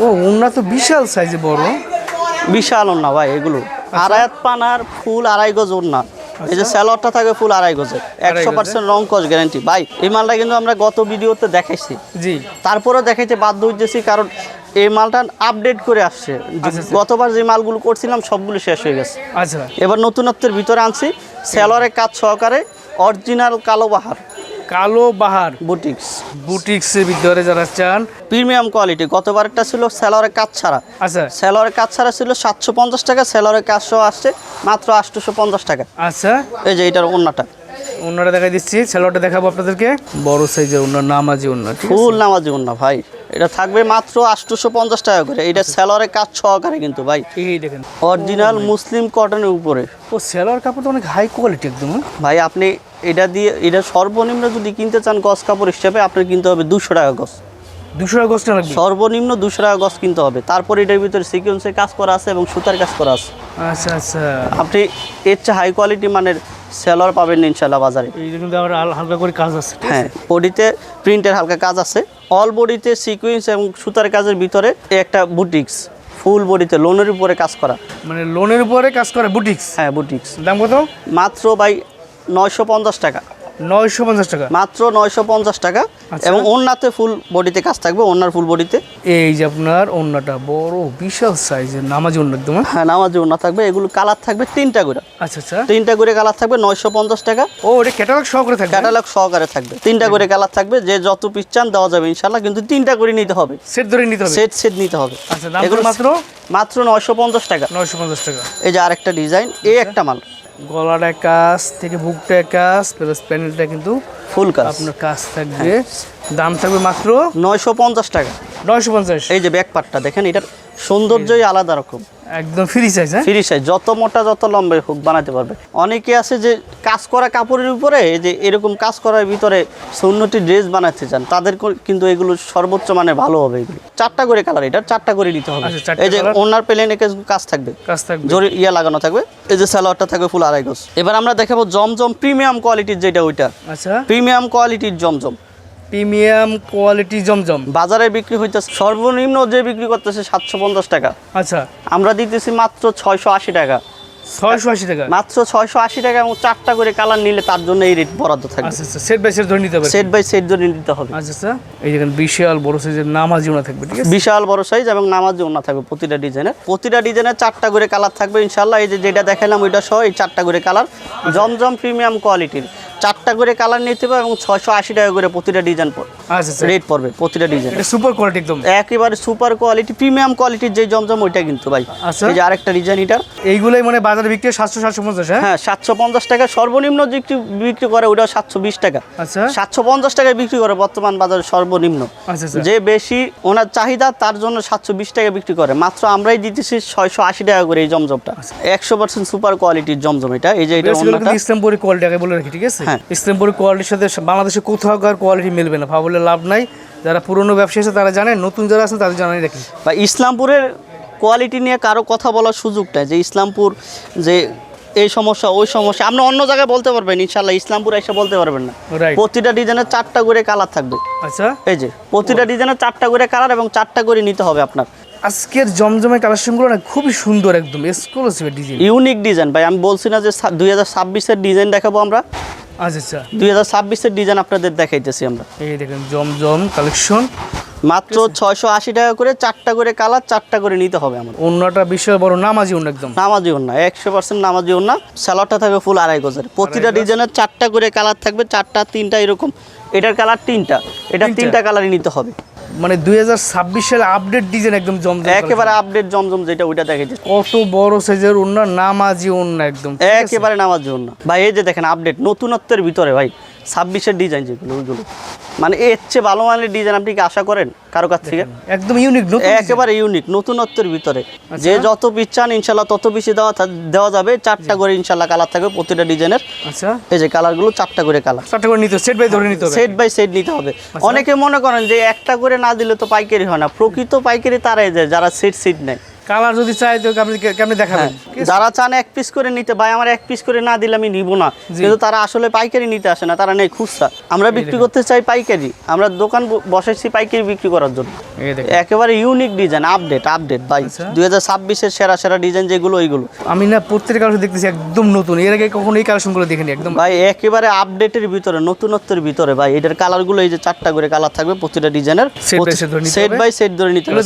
[SPEAKER 2] ও ওনা তো বিশাল সাইজে বড়।
[SPEAKER 1] বিশাল ওন্না ভাই এগুলো। আড়াইয়াত পানার ফুল আড়াই গজ ওন্না এই যে স্যালোয়ারটা থাকে ফুল আড়াই একশো
[SPEAKER 2] গজের?
[SPEAKER 1] পার্সেন্ট রং কস গ্যারান্টি ভাই এই মালটা কিন্তু আমরা গত ভিডিওতে দেখাইছি।
[SPEAKER 2] জি।
[SPEAKER 1] তারপরেও দেখাইতে বাধ্য হইতেছি কারণ এই মালটা আপডেট করে আসছে।
[SPEAKER 2] আচ্ছা, আচ্ছা।
[SPEAKER 1] গতবার যে মালগুলো করছিলাম সবগুলো শেষ হয়ে গেছে।
[SPEAKER 2] আচ্ছা।
[SPEAKER 1] এবার নতুনত্বের ভিতরে আনছি। স্যালোয়ারের কাজ সহকারে অরিজিনাল কালো বাহার।
[SPEAKER 2] কালো বাহার।
[SPEAKER 1] বুটিক্স
[SPEAKER 2] বুটিক্সের ভিতরে যারা চান।
[SPEAKER 1] প্রিমিয়াম কোয়ালিটি গতবারটা ছিল স্যালোয়ারের কাজ ছাড়া।
[SPEAKER 2] আচ্ছা।
[SPEAKER 1] স্যালোয়ারের কাজ ছাড়া ছিল সাতশো পঞ্চাশ টাকা। স্যালোয়ারের কাজ সহ আসছে মাত্র আটশোশো পঞ্চাশ টাকা।
[SPEAKER 2] আচ্ছা।
[SPEAKER 1] এই যে এটার অন্যটা
[SPEAKER 2] অন্যটা দেখাই দিচ্ছি। ছেলেটা দেখাবো আপনাদেরকে। বড় সাইজের অন্য নামাজি অন্য
[SPEAKER 1] ফুল নামাজি না ভাই। এটা থাকবে মাত্র আটশোশো পঞ্চাশ টাকা করে। এটা আচ্ছা। স্যালোয়ারের কাজ সহকারে কিন্তু ভাই।
[SPEAKER 2] এই দেখেন
[SPEAKER 1] অরিজিনাল মুসলিম কটনের উপরে।
[SPEAKER 2] ও স্যালোয়ার কাপড় তো অনেক হাই কোয়ালিটি একদম
[SPEAKER 1] ভাই আপনি এটা দিয়ে এটা সর্বনিম্ন যদি কিনতে চান গস কাপড় হিসাবে আপনার কিনতে হবে দুশো টাকা গছ।
[SPEAKER 2] 200 টাকা লাগবে
[SPEAKER 1] সর্বনিম্ন 200 টাকা কিনতে হবে। তারপর এটার ভিতরে সিকোয়েন্সে কাজ করা আছে এবং সুতার কাজ করা আছে।
[SPEAKER 2] আচ্ছা আচ্ছা।
[SPEAKER 1] আপনি এর চেয়ে হাই কোয়ালিটি মানের সেলর পাবেন ইনশাল্লাহ বাজারে।
[SPEAKER 2] হালকা করে কাজ আছে
[SPEAKER 1] হ্যাঁ বডিতে প্রিন্টের হালকা কাজ আছে। অল বডিতে সিকোয়েন্স এবং সুতার কাজের ভিতরে একটা বুটিক্স ফুল বডিতে লোনের উপরে কাজ করা।
[SPEAKER 2] মানে লোনের উপরে কাজ করা বুটিক্স
[SPEAKER 1] হ্যাঁ বুটিক্স
[SPEAKER 2] দাম কত?
[SPEAKER 1] মাত্র ভাই নয়শো পঞ্চাশ টাকা।
[SPEAKER 2] নয়শো পঞ্চাশ টাকা।
[SPEAKER 1] মাত্র নয়শো পঞ্চাশ টাকা
[SPEAKER 2] আচ্ছা।
[SPEAKER 1] এবং ওন্নাতে ফুল বডিতে কাজ থাকবে ওন্নার ফুল বডিতে।
[SPEAKER 2] এই যে আপনার অন্যটা বড় বিশাল সাইজের নামাজি অন্য একদম হ্যাঁ?
[SPEAKER 1] হ্যাঁ নামাজি ওন্না থাকবে এগুলো কালার থাকবে তিনটা করে।
[SPEAKER 2] আচ্ছা আচ্ছা।
[SPEAKER 1] তিনটা করে কালার থাকবে নয়শো পঞ্চাশ টাকা।
[SPEAKER 2] ও এটা ক্যাটালগ সহকারে থাকবে?
[SPEAKER 1] ক্যাটালগ সহকারে থাকবে। তিনটা করে কালার থাকবে যে যত পিস চান দেওয়া যাবে ইনশাল্লাহ কিন্তু তিনটা করে নিতে হবে।
[SPEAKER 2] সেট ধরে নিতে হবে?
[SPEAKER 1] সেট সেট নিতে হবে।
[SPEAKER 2] আচ্ছা
[SPEAKER 1] এগুলো
[SPEAKER 2] মাত্র?
[SPEAKER 1] মাত্র নয়শো পঞ্চাশ টাকা।
[SPEAKER 2] নয়শো পঞ্চাশ টাকা।
[SPEAKER 1] এই যে আরেকটা ডিজাইন এই একটা মাল।
[SPEAKER 2] গলাটা কাজ থেকে বুকটা কাজ প্লাস প্যানেলটা কিন্তু
[SPEAKER 1] ফুল কাজ।
[SPEAKER 2] আপনার কাজ থাকবে। দাম থাকবে মাত্র
[SPEAKER 1] নয়শো পঞ্চাশ টাকা।
[SPEAKER 2] নয়শো পঞ্চাশ।
[SPEAKER 1] এই যে ব্যাক পার্টটা দেখেন এটার সৌন্দর্যই আলাদা রকম।
[SPEAKER 2] একদম ফ্রি সাইজ হ্যাঁ?
[SPEAKER 1] ফ্রি সাইজ যত মোটা যত লম্বা হোক বানাতে পারবে। অনেকে আছে যে কাজ করা কাপড়ের উপরে এই যে এরকম কাজ করার ভিতরে সুন্নতি ড্রেস বানাতে চান তাদের কিন্তু এগুলো সর্বোচ্চ মানে ভালো হবে এগুলো। চারটা করে কালার এটা চারটা করে নিতে হবে।
[SPEAKER 2] আচ্ছা,
[SPEAKER 1] এই যে? ওনার প্লেনে কাজ থাকবে।
[SPEAKER 2] কাজ থাকবে।
[SPEAKER 1] জরি ইয়া লাগানো থাকবে। এই যে সালোয়ারটা থাকবে ফুল আড়াই গজ। এবার আমরা দেখাবো জমজম প্রিমিয়াম কোয়ালিটির যেটা ওইটা।
[SPEAKER 2] আচ্ছা।
[SPEAKER 1] প্রিমিয়াম কোয়ালিটির জমজম।
[SPEAKER 2] প্রিমিয়াম কোয়ালিটি জমজম।
[SPEAKER 1] বাজারে বিক্রি হইতেছে সর্বনিম্ন যে বিক্রি করতেছে সাতশো পঞ্চাশ টাকা।
[SPEAKER 2] আচ্ছা।
[SPEAKER 1] আমরা দিতেছি মাত্র ছয়শো আশি টাকা।
[SPEAKER 2] ছয়শো আশি টাকা?
[SPEAKER 1] মাত্র ছয়শো আশি টাকা এবং চারটা করে কালার নিলে তার জন্য এই রেট বরাদ্দ থাকবে।
[SPEAKER 2] আচ্ছা আচ্ছা সেট বাই সেট ধরে নিতে হবে।
[SPEAKER 1] সেট বাই সেট ধরে নিতে হবে।
[SPEAKER 2] আচ্ছা আচ্ছা এই দেখেন বিশাল বড় সাইজের নামাজি ওনা থাকবে ঠিক আছে?
[SPEAKER 1] বিশাল বড় সাইজ এবং নামাজ ওনা থাকবে প্রতিটা ডিজাইনের প্রতিটা ডিজাইনের চারটা করে কালার থাকবে ইনশাল্লাহ এই যে যেটা দেখালাম ওইটা সহ এই চারটা করে কালার। জমজম প্রিমিয়াম কোয়ালিটির। চারটা করে কালার নিতে হবে এবং ছয়শো আশি টাকা করে প্রতিটা ডিজাইন
[SPEAKER 2] আচ্ছা আচ্ছা।
[SPEAKER 1] রেট পড়বে প্রতিটা ডিজাইন
[SPEAKER 2] সুপার কোয়ালিটি একদম।
[SPEAKER 1] একেবারে সুপার কোয়ালিটি প্রিমিয়াম কোয়ালিটির যে জমজম ওইটা কিন্তু ভাই।
[SPEAKER 2] আচ্ছা।
[SPEAKER 1] এই যে আরেকটা ডিজাইন এটা।
[SPEAKER 2] এইগুলোই মানে বাজারে বিক্রি সাতশো সাতশো পঞ্চাশ হ্যাঁ?
[SPEAKER 1] হ্যাঁ সাতশো পঞ্চাশ টাকা। সর্বনিম্ন বিক্রি বিক্রি করে ওটা সাতশো বিশ টাকা।
[SPEAKER 2] আচ্ছা।
[SPEAKER 1] সাতশো পঞ্চাশ টাকায় বিক্রি করে বর্তমান বাজারে সর্বনিম্ন।
[SPEAKER 2] আচ্ছা আচ্ছা।
[SPEAKER 1] যে বেশি ওনার চাহিদা তার জন্য সাতশো বিশ টাকা বিক্রি করে। মাত্র আমরাই দিতেছি ছয়শো আশি টাকা করে এই জমজমটা। একশো পার্সেন্ট সুপার কোয়ালিটির জমজম এটা। এই যে এটা
[SPEAKER 2] ইসলামপুরি কোয়ালিটি বলে রাখি ঠিক আছে?
[SPEAKER 1] হ্যাঁ।
[SPEAKER 2] ইসলামপুরি কোয়ালিটির সাথে বাংলাদেশে কোথাওকার কোয়ালিটি মিলবে না। ভাবলে লাভ নাই। যারা পুরনো ব্যবসায়ী আছে তারা জানে নতুন যারা আছে তাদের জানাই রাখি।
[SPEAKER 1] বা ইসলামপুরের কোয়ালিটি নিয়ে কারও কথা বলার সুযোগ নাই যে ইসলামপুর যে এই সমস্যা ওই সমস্যা আপনি অন্য জায়গায় বলতে পারবেন ইনশাল্লাহ ইসলামপুর এসে বলতে পারবেন না। প্রতিটা ডিজাইনের চারটা করে কালার থাকবে।
[SPEAKER 2] আচ্ছা।
[SPEAKER 1] এই যে প্রতিটা ডিজাইনের চারটা করে কালার এবং চারটা করে নিতে হবে আপনার।
[SPEAKER 2] আজকের জমজমের কালেকশনগুলো না খুবই সুন্দর একদম। Exclusive design.
[SPEAKER 1] Unique design. ভাই আমি বলছি না যে দুই হাজার ছাব্বিশের ডিজাইন দেখাবো আমরা।
[SPEAKER 2] আচ্ছা আচ্ছা।
[SPEAKER 1] দুই হাজার ছাব্বিশের ডিজাইন আপনাদের দেখাইতেছি আমরা।
[SPEAKER 2] এই দেখেন জমজম কালেকশন
[SPEAKER 1] মাত্র ছয়শো আশি টাকা করে চারটা করে কালার চারটা করে নিতে হবে আমার
[SPEAKER 2] অন্যটা বিষয় বড় নামাজি অন্য একদম।
[SPEAKER 1] নামাজি একশো পার্সেন্ট নামাজি স্যালাডটা থাকবে ফুল আড়াই গজের। প্রতিটা ডিজাইনের চারটা করে কালার থাকবে চারটা তিনটা এরকম এটার কালার তিনটা। এটা
[SPEAKER 2] তিনটা?
[SPEAKER 1] কালারই নিতে হবে।
[SPEAKER 2] মানে দুই হাজার ছাব্বিশ সালে আপডেট ডিজাইন একদম জমজম
[SPEAKER 1] একেবারে আপডেট জমজম যেটা ওইটা দেখাইতেছি
[SPEAKER 2] কত বড় সাইজের অন্য নামাজি অন্য একদম
[SPEAKER 1] একেবারে নামাজি অন্য ভাই এই যে দেখেন আপডেট নতুনত্বের ভিতরে ভাই। ছাব্বিশের ডিজাইন যেগুলো ওইগুলো মানে এর চেয়ে ভালো মানের ডিজাইন আপনি কি আশা করেন কারও কাছ থেকে?
[SPEAKER 2] একদম ইউনিক
[SPEAKER 1] একেবারে ইউনিক নতুনত্বের ভিতরে।
[SPEAKER 2] আচ্ছা।
[SPEAKER 1] যে যত পিস চান ইনশাল্লাহ তত বেশি দেওয়া দেওয়া যাবে। চারটা করে ইনশাল্লাহ কালার থাকবে প্রতিটা ডিজাইনের
[SPEAKER 2] আচ্ছা।
[SPEAKER 1] এই যে কালারগুলো চারটা করে কালার
[SPEAKER 2] চারটা করে নিতে সেট বাই ধরে নিতে হবে।
[SPEAKER 1] সেট বাই সেট নিতে হবে।
[SPEAKER 2] আচ্ছা।
[SPEAKER 1] অনেকে মনে করেন যে একটা করে না দিলে তো পাইকারি হয় না। প্রকৃত পাইকারি তারাই যায় যারা সেট সেট নেয়।
[SPEAKER 2] কালার যদি চাই তো আপনি কেমনি দেখাবেন?
[SPEAKER 1] হ্যাঁ? যারা চান এক পিস করে নিতে ভাই আমার এক পিস করে না দিলে আমি নিব না। কিন্তু তারা আসলে পাইকারি নিতে আসে না তারা নেই খুচরা। আমরা বিক্রি করতে চাই পাইকারি। আমরা দোকান বসেছি পাইকারি বিক্রি করার জন্য। একেবারে ইউনিক ডিজাইন আপডেট আপডেট ভাই।
[SPEAKER 2] আচ্ছা।
[SPEAKER 1] দুই হাজার ছাব্বিশের সেরা সেরা ডিজাইন যেগুলো ওইগুলো।
[SPEAKER 2] আমি না প্রত্যেকটা কালেকশন দেখতেছি একদম নতুন। এর আগে কখনো এই কালেকশনগুলো দেখিনি একদম।
[SPEAKER 1] ভাই একেবারে আপডেটের ভিতরে নতুনত্বের ভিতরে ভাই। এটার কালারগুলো এই যে চারটা করে কালার থাকবে প্রতিটা ডিজাইনের সেট? বাই সেট ধরে নিতে হবে।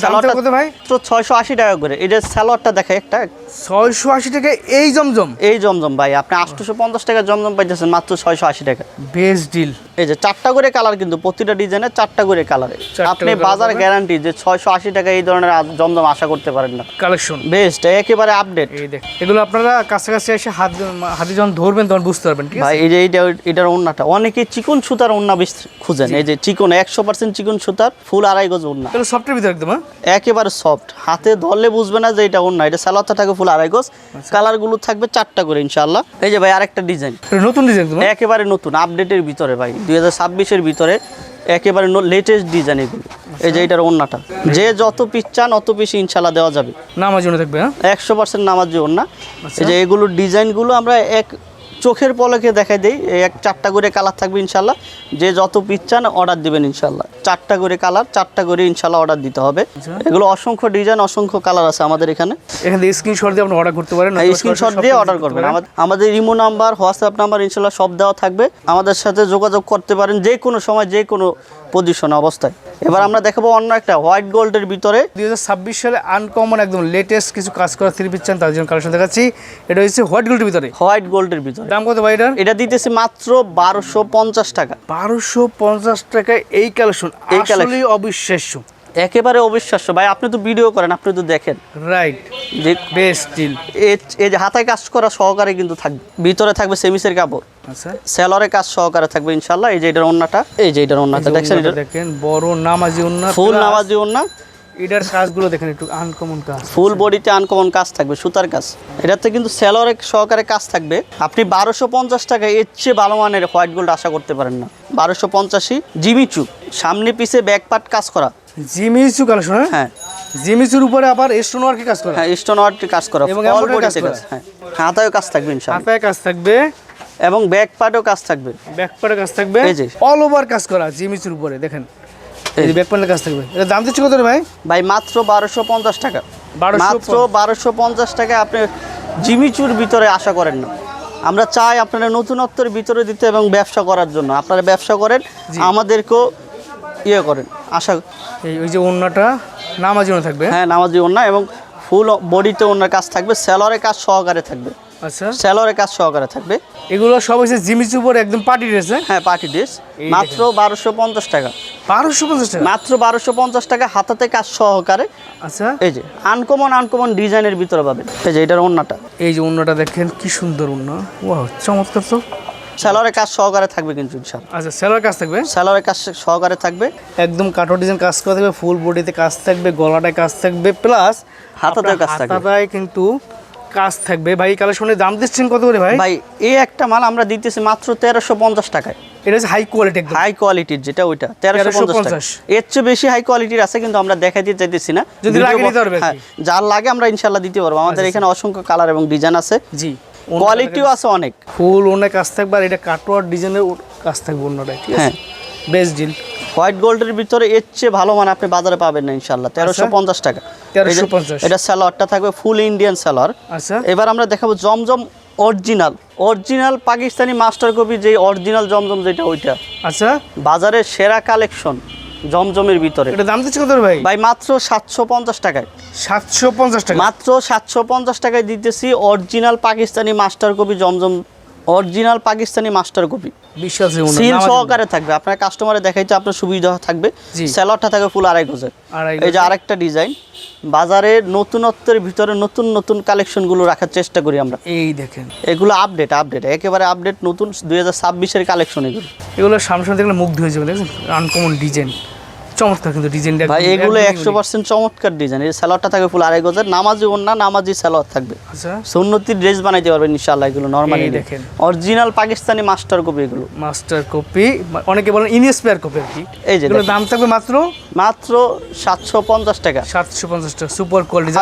[SPEAKER 1] ছয়শো আশি টাকা করে। এটার সালোয়ারটা দেখে একটা।
[SPEAKER 2] ছয়শো আশি টাকা এই জমজম।
[SPEAKER 1] এই জমজম ভাই আপনি আটশোশো পঞ্চাশ টাকা জমজম পাইতেছেন মাত্র ছয়শো আশি টাকা।
[SPEAKER 2] বেস্ট ডিল
[SPEAKER 1] এই যে চারটা করে কালার কিন্তু প্রতিটা ডিজাইনের চারটা করে কালার। আপনি বাজার গ্যারান্টি যে ছয়শো আশি টাকা এই ধরনের জমজম আশা করতে পারেন না।
[SPEAKER 2] কালেকশন
[SPEAKER 1] বেস্ট একেবারে আপডেট
[SPEAKER 2] এই দেখ এগুলো আপনারা কাছাকাছি এসে হাত হাতে যখন ধরবেন তখন বুঝতে পারবেন ঠিক আছে?
[SPEAKER 1] ভাই এই যে এইটা এটার ওন্নাটা অনেকে চিকন সুতার ওন্না বেশ খুঁজেন। এই যে চিকন একশো পার্সেন্ট চিকন সুতার ফুল আড়াই গজ ওন্না
[SPEAKER 2] সফটের ভিতরে একদম হ্যাঁ?
[SPEAKER 1] একেবারে সফট হাতে ধরলে বুঝবে না যে এটা অন্য এটা সালোয়ারটা থাকে ফুল আড়াই গোছ
[SPEAKER 2] কালার
[SPEAKER 1] কালারগুলো থাকবে চারটা করে ইনশাল্লাহ এই যে ভাই আরেকটা ডিজাইন
[SPEAKER 2] নতুন ডিজাইন?
[SPEAKER 1] একেবারে নতুন আপডেটের ভিতরে ভাই দুই হাজার ছাব্বিশের ভিতরে একেবারে লেটেস্ট ডিজাইন এগুলো। এই যে এটার ওন্নাটা যে যত পিস চান অত পিস ইনশাল্লাহ দেওয়া যাবে।
[SPEAKER 2] নামাজ জন্য থাকবে হ্যাঁ?
[SPEAKER 1] একশো পার্সেন্ট নামাজ যে ওন্না
[SPEAKER 2] আচ্ছা।
[SPEAKER 1] এই যে এগুলোর ডিজাইনগুলো আমরা এক চোখের পলকে দেখাই দেই এক চারটা করে কালার থাকবে ইনশাল্লাহ যে যত পিস চান অর্ডার দিবেন ইনশাল্লাহ চারটা করে কালার চারটা করে ইনশাল্লাহ অর্ডার দিতে হবে।
[SPEAKER 2] আচ্ছা।
[SPEAKER 1] এগুলো অসংখ্য ডিজাইন অসংখ্য কালার আছে আমাদের এখানে।
[SPEAKER 2] এখান স্ক্রিনশট দিয়ে আপনি অর্ডার করতে পারেন
[SPEAKER 1] স্ক্রিনশট দিয়ে অর্ডার করবেন। আমাদের- আমাদের ইমো নাম্বার হোয়াটসঅ্যাপ নাম্বার ইনশাল্লাহ সব দেওয়া থাকবে। আমাদের সাথে যোগাযোগ করতে পারেন যে কোনো সময় যে কোনো পজিশন অবস্থায়। এবার আমরা দেখাবো অন্য একটা হোয়াইট গোল্ডের ভিতরে।
[SPEAKER 2] দুই হাজার ছাব্বিশ সালে আনকমন একদম লেটেস্ট কিছু কাজ করা থ্রি পিস চান তার জন্য কালেকশন দেখাচ্ছি। এটা হচ্ছে হোয়াইট গোল্ডের ভিতরে।
[SPEAKER 1] হোয়াইট গোল্ডের ভিতরে।
[SPEAKER 2] দাম কত ভাই এটার?
[SPEAKER 1] এটা দিতেছি মাত্র বারোশো পঞ্চাশ টাকা।
[SPEAKER 2] বারোশো পঞ্চাশ টাকা এই কালেকশন
[SPEAKER 1] এই
[SPEAKER 2] কালেকশন অবিশ্বাস্য।
[SPEAKER 1] একেবারে অবিশ্বাস্য। ভাই আপনি তো ভিডিও করেন আপনি তো দেখেন।
[SPEAKER 2] রাইট
[SPEAKER 1] যে
[SPEAKER 2] বেস্ট ডিল
[SPEAKER 1] এই যে হাতায় কাজ করা সহকারে কিন্তু থাকবে ভিতরে থাকবে সেমিসের কাপড়।
[SPEAKER 2] আচ্ছা।
[SPEAKER 1] সেলরে কাজ সহকারে থাকবে ইনশাল্লাহ। এই যে এটার ওন্নাটা এই যে এটার ওন্নাটা দেখছেন
[SPEAKER 2] দেখেন বড় নামাজি ওন্না
[SPEAKER 1] ফুল নামাজি ওন্না।
[SPEAKER 2] এটার কাজগুলো দেখেন একটু আনকমন কাজ
[SPEAKER 1] ফুল বডিতে আনকমন কাজ থাকবে সুতার কাজ। এটাতে কিন্তু সেলরে সহকারে কাজ থাকবে। আপনি বারোশো পঞ্চাশ টাকা এর চেয়ে ভালো মানের হোয়াইট গোল্ড আশা করতে পারেন না। বারোশো পঞ্চাশি জিমিচু। সামনে পিছে ব্যাক পার্ট কাজ করা।
[SPEAKER 2] কালেকশন হ্যাঁ?
[SPEAKER 1] হ্যাঁ।
[SPEAKER 2] উপরে আবার স্টোন ওয়ার্কে কাজ করা?
[SPEAKER 1] হ্যাঁ স্টোন কাজ করা
[SPEAKER 2] এবং
[SPEAKER 1] All
[SPEAKER 2] কাজ করা।
[SPEAKER 1] হ্যাঁ। হাতায়ও কাজ থাকবে
[SPEAKER 2] হাতায় কাজ থাকবে।
[SPEAKER 1] এবং ব্যাক পার্টেও কাজ থাকবে।
[SPEAKER 2] ব্যাক কাজ থাকবে।
[SPEAKER 1] এই যে।
[SPEAKER 2] অল ওভার কাজ করা উপরে দেখেন। এই ব্যাক কাজ থাকবে। এটা দাম দিচ্ছি কত রে ভাই?
[SPEAKER 1] ভাই মাত্র বারোশো পঞ্চাশ টাকা। মাত্র বারোশো পঞ্চাশ টাকা আপনি জিমিচুর ভিতরে আশা করেন না। আমরা চাই আপনারা নতুনত্বের ভিতরে দিতে এবং ব্যবসা করার জন্য। আপনারা ব্যবসা করেন আমাদেরকেও ইয়ে করেন আশা
[SPEAKER 2] এই ওই যে ওন্নাটা নামাজি ওন্না থাকবে?
[SPEAKER 1] হ্যাঁ নামাজি ওন্না এবং ফুল বডিতে ওনার কাজ থাকবে স্যালোরে কাজ সহকারে থাকবে।
[SPEAKER 2] আচ্ছা।
[SPEAKER 1] স্যালোরে কাজ সহকারে থাকবে।
[SPEAKER 2] এগুলো সব হচ্ছে জিমিচুর উপরে একদম পার্টি ড্রেস হ্যাঁ?
[SPEAKER 1] হ্যাঁ পার্টি ড্রেস। মাত্র বারোশো পঞ্চাশ টাকা।
[SPEAKER 2] বারোশো পঞ্চাশ টাকা?
[SPEAKER 1] মাত্র বারোশো পঞ্চাশ টাকা হাতাতে কাজ সহকারে।
[SPEAKER 2] আচ্ছা।
[SPEAKER 1] এই যে আনকমন আনকমন ডিজাইনের ভিতরে পাবেন। এই যে এটার ওন্নাটা
[SPEAKER 2] এই যে ওন্নাটা দেখেন কি সুন্দর ওন্না ওয়াও চমৎকার তো।
[SPEAKER 1] স্যালোরে কাজ সহকারে থাকবে কিন্তু
[SPEAKER 2] আচ্ছা সেলার কাজ থাকবে?
[SPEAKER 1] স্যালোরে কাজ সহকারে থাকবে।
[SPEAKER 2] একদম কাটো ডিজাইন কাজ করা থাকবে ফুল বডিতে কাজ থাকবে গলাটায় কাজ থাকবে প্লাস
[SPEAKER 1] হাতাতেও কাজ থাকবে।
[SPEAKER 2] হাতাটায় কিন্তু কাজ থাকবে। ভাই কালেকশনের দাম দিচ্ছেন কত করে ভাই?
[SPEAKER 1] ভাই এই একটা মাল আমরা দিতেছি মাত্র তেরোশো পঞ্চাশ টাকায়।
[SPEAKER 2] এটা হচ্ছে হাই কোয়ালিটি
[SPEAKER 1] হাই কোয়ালিটির যেটা ওইটা তেরোশো পঞ্চাশ
[SPEAKER 2] 1350
[SPEAKER 1] এর চেয়ে বেশি হাই কোয়ালিটির আছে কিন্তু আমরা দেখাই দিতে চাইতেছি না।
[SPEAKER 2] যদি লাগে নিতে পারবে আর
[SPEAKER 1] হ্যাঁ। যার লাগে আমরা ইনশাল্লাহ দিতে পারব। আমাদের এখানে অসংখ্য কালার এবং ডিজাইন আছে।
[SPEAKER 2] জি।
[SPEAKER 1] কোয়ালিটিও আছে অনেক।
[SPEAKER 2] ফুল অনেক কাজ থাকবে আর এটা কাটোয়ার ডিজাইনের কাজ থাকবে অন্যটায় ঠিক আছে? বেস্ট ডিল
[SPEAKER 1] হোয়াইট গোল্ডের ভিতরে এর চেয়ে ভালো মান আপনি বাজারে পাবেন না ইনশাল্লাহ তেরোশো পঞ্চাশ টাকা। এই যে-
[SPEAKER 2] 1350
[SPEAKER 1] এটা স্যালোয়ারটা থাকবে ফুল ইন্ডিয়ান স্যালোয়ার
[SPEAKER 2] আচ্ছা।
[SPEAKER 1] এবার আমরা দেখাবো Zamzam original original Pakistani master copy যে অরিজিনাল জমজম যেটা ওইটা।
[SPEAKER 2] আচ্ছা।
[SPEAKER 1] বাজারের সেরা কালেকশন জমজমের ভিতরে।
[SPEAKER 2] এটা দাম দিচ্ছে কত ভাই?
[SPEAKER 1] ভাই মাত্র সাতশো পঞ্চাশ টাকায়।
[SPEAKER 2] সাতশো পঞ্চাশ টাকা।
[SPEAKER 1] মাত্র সাতশো পঞ্চাশ টাকায় দিতেছি original Pakistani master copy Zamzam original Pakistani master copy. Seal সহকারে থাকবে। আপনার কাস্টমারে দেখাইতে আপনার সুবিধা থাকবে। থাকবে ফুল আড়াই গজের। এই যে আরেকটা ডিজাইন বাজারের নতুনত্বের ভিতরে নতুন নতুন কালেকশনগুলো রাখার চেষ্টা করি আমরা।
[SPEAKER 2] এই দেখেন।
[SPEAKER 1] এগুলো আপডেট আপডেট একেবারে আপডেট নতুন দুই হাজার ছাব্বিশের কালেকশন এগুলো।
[SPEAKER 2] এগুলো সামনে সামনে দেখলে মুগ্ধ হয়ে যাবে আনকমন ডিজাইন চমৎকার কিন্তু ডিজাইনটা
[SPEAKER 1] ভাই এগুলো একশো পার্সেন্ট চমৎকার ডিজাইন এই স্যালোয়ারটা থাকবে ফুল আড়াই গজের নামাজি ওন্না নামাজি স্যালোয়ার থাকবে।
[SPEAKER 2] আচ্ছা।
[SPEAKER 1] সুন্নতির ড্রেস বানাইতে পারবেন ইনশাআল্লাহ এগুলো নর্মালি
[SPEAKER 2] দেখেন।
[SPEAKER 1] অরিজিনাল পাকিস্তানি মাস্টার কপি এগুলো।
[SPEAKER 2] মাস্টার কপি অনেকে বলেন ইনস্পায়ার কপি আর কি।
[SPEAKER 1] এই যে
[SPEAKER 2] দাম থাকবে মাত্র?
[SPEAKER 1] মাত্র সাতশো পঞ্চাশ টাকা।
[SPEAKER 2] সাতশো পঞ্চাশ টাকা সুপার কোয়ালিটি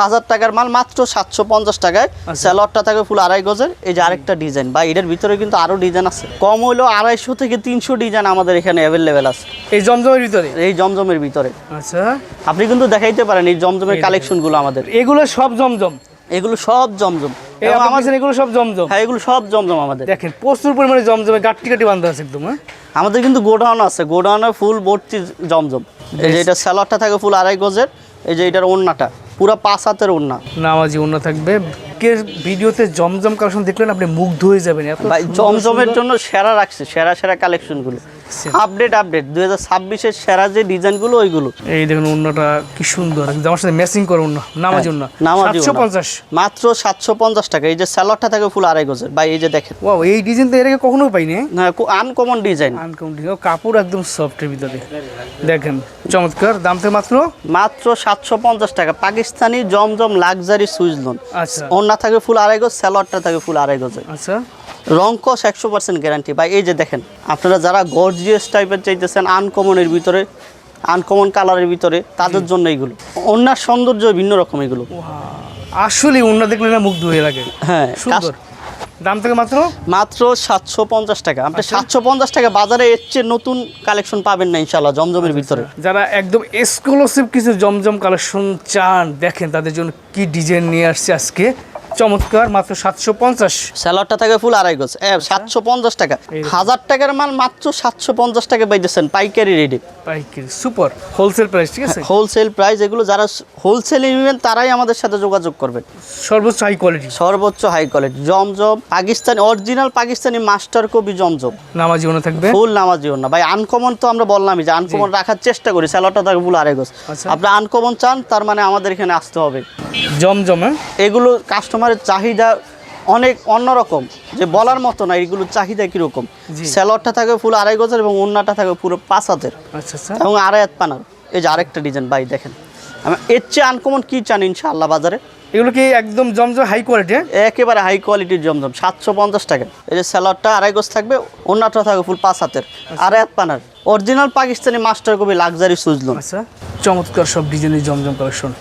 [SPEAKER 1] হাজার টাকার মাল মাত্র সাতশো পঞ্চাশ টাকায়।
[SPEAKER 2] আচ্ছা।
[SPEAKER 1] স্যালোয়ারটা থাকবে ফুল আড়াই গজের। এই যে আরেকটা ডিজাইন বা এটার ভিতরে কিন্তু আরও ডিজাইন আছে। কম হইলেও আড়াইশো থেকে তিনশো ডিজাইন আমাদের এখানে অ্যাভেলেবেল আছে।
[SPEAKER 2] এই জমজমের ভিতরে?
[SPEAKER 1] এই জমজমের ভিতরে।
[SPEAKER 2] আচ্ছা।
[SPEAKER 1] আপনি কিন্তু দেখাইতে পারেন এই জমজমের কালেকশনগুলো আমাদের।
[SPEAKER 2] এগুলো সব জমজম?
[SPEAKER 1] এগুলো সব জমজম।
[SPEAKER 2] এই
[SPEAKER 1] এবং
[SPEAKER 2] আমার
[SPEAKER 1] আমাদের
[SPEAKER 2] এগুলো সব জমজম।
[SPEAKER 1] হ্যাঁ এগুলো সব জমজম আমাদের।
[SPEAKER 2] দেখেন প্রচুর পরিমাণে জমজমে গাট্টি গাটি বান্ধা আছে একদম হ্যাঁ?
[SPEAKER 1] আমাদের কিন্তু গোডাউন আছে। গোডাউনে ফুল ভর্তি জমজম। এই যে এটা স্যালাডটা থাকে ফুল আড়াই গজের এই যে এটার ওন্নাটা পুরো পাঁচ হাতের ওন্না
[SPEAKER 2] নামাজি অন্য থাকবে। কে ভিডিওতে জমজম কালেকশন দেখলেন আপনি মুগ্ধ হয়ে যাবেন।
[SPEAKER 1] জমজমের জন্য সেরা রাখছে সেরা সেরা কালেকশনগুলো আপডেট আপডেট দুই হাজার ছাব্বিশের সেরা যে ডিজাইনগুলো ওইগুলো।
[SPEAKER 2] এই দেখুন অন্যটা কি সুন্দর। আমার সাথে ম্যাচিং করে অন্য নামাজি অন্য
[SPEAKER 1] হ্যাঁ,
[SPEAKER 2] সাতশো পঞ্চাশ।
[SPEAKER 1] মাত্র সাতশো পঞ্চাশ টাকা। এই যে স্যালাডটা থাকে ফুল আড়াই গজের। ভাই এই যে দেখেন।
[SPEAKER 2] ওয়াও এই ডিজাইন তো এর আগে কখনো পাইনি
[SPEAKER 1] আনকমন ডিজাইন।
[SPEAKER 2] আনকাউন্টিং কাপড় একদম সফটের ভিতরে। দেখেন চমৎকার। দাম থেকে মাত্র?
[SPEAKER 1] মাত্র সাতশো পঞ্চাশ টাকা। পাকিস্তানি জমজম লাক্সারি সুইজলন
[SPEAKER 2] আচ্ছা।
[SPEAKER 1] ওন্না থাকে ফুল আড়াই গজ স্যালাডটা থাকে ফুল আড়াই গজের।
[SPEAKER 2] আচ্ছা।
[SPEAKER 1] রংকস একশো পার্সেন্ট গ্যারান্টি ভাই এই যে দেখেন আপনারা যারা গর্জিয়াস টাইপের চাইতেছেন আনকমনের ভিতরে আনকমন কালারের ভিতরে তাদের জন্য এইগুলো অন্যার সৌন্দর্য ভিন্ন রকম এগুলো।
[SPEAKER 2] আসলে অন্য দেখলে না মুগ্ধ হয়ে লাগে।
[SPEAKER 1] হ্যাঁ
[SPEAKER 2] সুন্দর। দাম থেকে মাত্র?
[SPEAKER 1] মাত্র সাতশো পঞ্চাশ টাকা। আপনি সাতশো পঞ্চাশ টাকা বাজারে এর চেয়ে নতুন কালেকশন পাবেন না ইনশাল্লাহ জমজমের ভিতরে।
[SPEAKER 2] যারা একদম এক্সক্লুসিভ কিছু জমজম কালেকশন চান দেখেন তাদের জন্য কি ডিজাইন নিয়ে আসছে আজকে। চমৎকার মাত্র সাতশো পঞ্চাশ।
[SPEAKER 1] স্যালাডটা থাকে ফুল আড়াই গোছ সাতশো পঞ্চাশ টাকা। হাজার টাকার মাল মাত্র সাতশো পঞ্চাশ টাকা পাইতেছেন পাইকারি রেডি
[SPEAKER 2] পাইকারি সুপার হোলসেল প্রাইস ঠিক আছে?
[SPEAKER 1] হোলসেল প্রাইস এগুলো যারা হোলসেলে নেবেন তারাই আমাদের সাথে যোগাযোগ করবেন।
[SPEAKER 2] সর্বোচ্চ হাই কোয়ালিটি
[SPEAKER 1] সর্বোচ্চ high quality Zamzam Pakistani original Pakistani master copy Zamzam.
[SPEAKER 2] নামাজি মনে থাকবে?
[SPEAKER 1] ফুল নামাজিও না ভাই আনকমন তো আমরা বললামই যে আনকমন রাখার চেষ্টা করি স্যালাডটা থাকে ফুল আড়াই গোছ
[SPEAKER 2] আচ্ছা।
[SPEAKER 1] আপনি আনকমন চান তার মানে আমাদের এখানে আসতে হবে।
[SPEAKER 2] জমজম হ্যাঁ?
[SPEAKER 1] এগুলো কাস্টমারের চাহিদা অনেক অন্যরকম যে বলার মতো না এগুলোর চাহিদা কীরকম। স্যালাডটা থাকে ফুল আড়াই গজের এবং অন্যটা থাকে পুরো পাঁচ হাতের।
[SPEAKER 2] আচ্ছা আচ্ছা।
[SPEAKER 1] এবং আড়াই হাত পানার। এই যে আরেকটা ডিজাইন ভাই দেখেন। আমি এর চেয়ে আনকমন কী চান ইনশাআল্লাহ বাজারে?
[SPEAKER 2] এগুলো কি একদম জমজম হাই কোয়ালিটি
[SPEAKER 1] একেবারে হাই কোয়ালিটির জমজম সাতশো পঞ্চাশ টাকা। এই যে স্যালাডটা আড়াই গজ থাকবে অন্যটা থাকবে ফুল পাঁচ হাতের। আড়াই হাত পানার। Original Pakistani master copy luxury
[SPEAKER 2] আচ্ছা। চমৎকার সব ডিজাইনের জমজম কালেকশন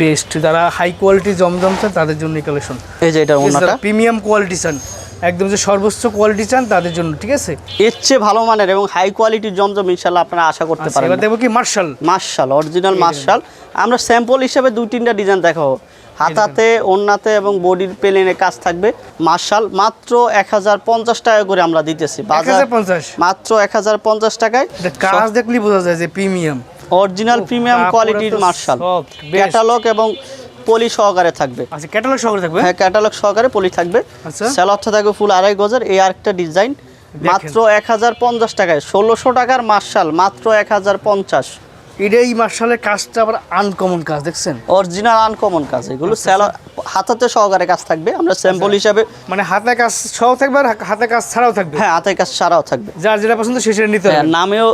[SPEAKER 2] বেস্ট যারা হাই কোয়ালিটি জমজম চান তাদের জন্য এই কালেকশন
[SPEAKER 1] এই যে এটা অন্যটা
[SPEAKER 2] প্রিমিয়াম কোয়ালিটি চান একদম যে সর্বোচ্চ কোয়ালিটি চান তাদের জন্য ঠিক আছে?
[SPEAKER 1] এর চেয়ে ভালো মানের এবং হাই কোয়ালিটির জমজম ইনশাল্লাহ আপনারা আশা করতে
[SPEAKER 2] আচ্ছা,
[SPEAKER 1] পারেন
[SPEAKER 2] এবার দেখব কি মার্শাল
[SPEAKER 1] মার্শাল অরিজিনাল মার্শাল আমরা স্যাম্পল হিসেবে দুই তিনটা ডিজাইন দেখাবো। হাতাতে ওন্নাতে এবং বডির প্লেনে কাজ থাকবে। মার্শাল মাত্র এক হাজার পঞ্চাশ টাকা করে আমরা দিতেছি। বাজার
[SPEAKER 2] 1050
[SPEAKER 1] মাত্র এক হাজার পঞ্চাশ টাকায়।
[SPEAKER 2] কাজ দেখলেই বোঝা যায় যে প্রিমিয়াম
[SPEAKER 1] অরিজিনাল প্রিমিয়াম কোয়ালিটির মার্শাল। ক্যাটালগ এবং পলি সহকারে থাকবে।
[SPEAKER 2] আচ্ছা ক্যাটালগ সহকারে থাকবে?
[SPEAKER 1] হ্যাঁ ক্যাটালগ সহকারে পলি থাকবে।
[SPEAKER 2] আচ্ছা।
[SPEAKER 1] স্যালাডটা থাকবে ফুল আড়াই গজের। এই আরেকটা ডিজাইন মাত্র এক হাজার পঞ্চাশ টাকায়। ষোলোশো টাকার মার্শাল মাত্র এক হাজার পঞ্চাশ।
[SPEAKER 2] এটা এই মার্শালের কাজটা আবার আনকমন কাজ দেখছেন?
[SPEAKER 1] অরিজিনাল আনকমন কাজ। এগুলো
[SPEAKER 2] আচ্ছা,
[SPEAKER 1] স্যালা হাতাতে সহকারে কাজ থাকবে আমরা স্যাম্পল হিসাবে
[SPEAKER 2] মানে হাতে কাজ সহ থাকবে আর হাতে কাজ ছাড়াও থাকবে?
[SPEAKER 1] হ্যাঁ হাতের কাজ ছাড়াও থাকবে।
[SPEAKER 2] যার যেটা পছন্দ সে সেটা নিতে
[SPEAKER 1] হ্যাঁ,
[SPEAKER 2] হবে।
[SPEAKER 1] নামেও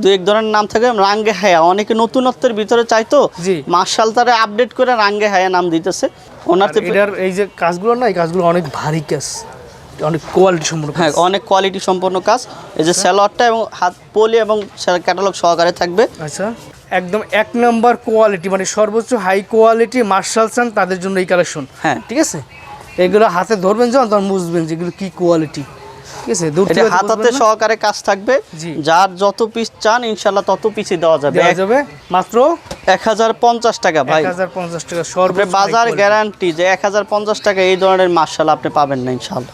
[SPEAKER 1] দু এক ধরনের নাম থাকে রাঙ্গে হায়া। অনেকে নতুনত্বের ভিতরে চাইতো
[SPEAKER 2] জি।
[SPEAKER 1] মার্শাল তারা আপডেট করে রাঙ্গে হায়া নাম দিতেছে। ওনার
[SPEAKER 2] এটার এই যে কাজগুলো না এই কাজগুলো অনেক ভারী কাজ। অনেক কোয়ালিটি সম্পূর্ণ
[SPEAKER 1] হ্যাঁ অনেক কোয়ালিটি সম্পন্ন কাজ। এই যে স্যালোয়ারটা এবং হাত পলি এবং ক্যাটালগ সহকারে থাকবে।
[SPEAKER 2] আচ্ছা। একদম এক নম্বর কোয়ালিটি মানে সর্বোচ্চ হাই কোয়ালিটি মার্শাল চান তাদের জন্য এই কালেকশন
[SPEAKER 1] হ্যাঁ।
[SPEAKER 2] ঠিক আছে? এগুলো হাতে ধরবেন যখন তখন বুঝবেন যে এগুলো কি কোয়ালিটি ঠিক আছে?
[SPEAKER 1] হাতাতে সহকারে কাজ থাকবে। যার যত পিস চান ইনশাল্লাহ তত পিসই দেওয়া যাবে।
[SPEAKER 2] দেওয়া যাবে। মাত্র?
[SPEAKER 1] এক হাজার পঞ্চাশ টাকা ভাই।
[SPEAKER 2] হাজার পঞ্চাশ টাকা
[SPEAKER 1] বাজার গ্যারান্টি যে এক হাজার পঞ্চাশ টাকা এই ধরনের মার্শাল আপনি পাবেন না ইনশাল্লাহ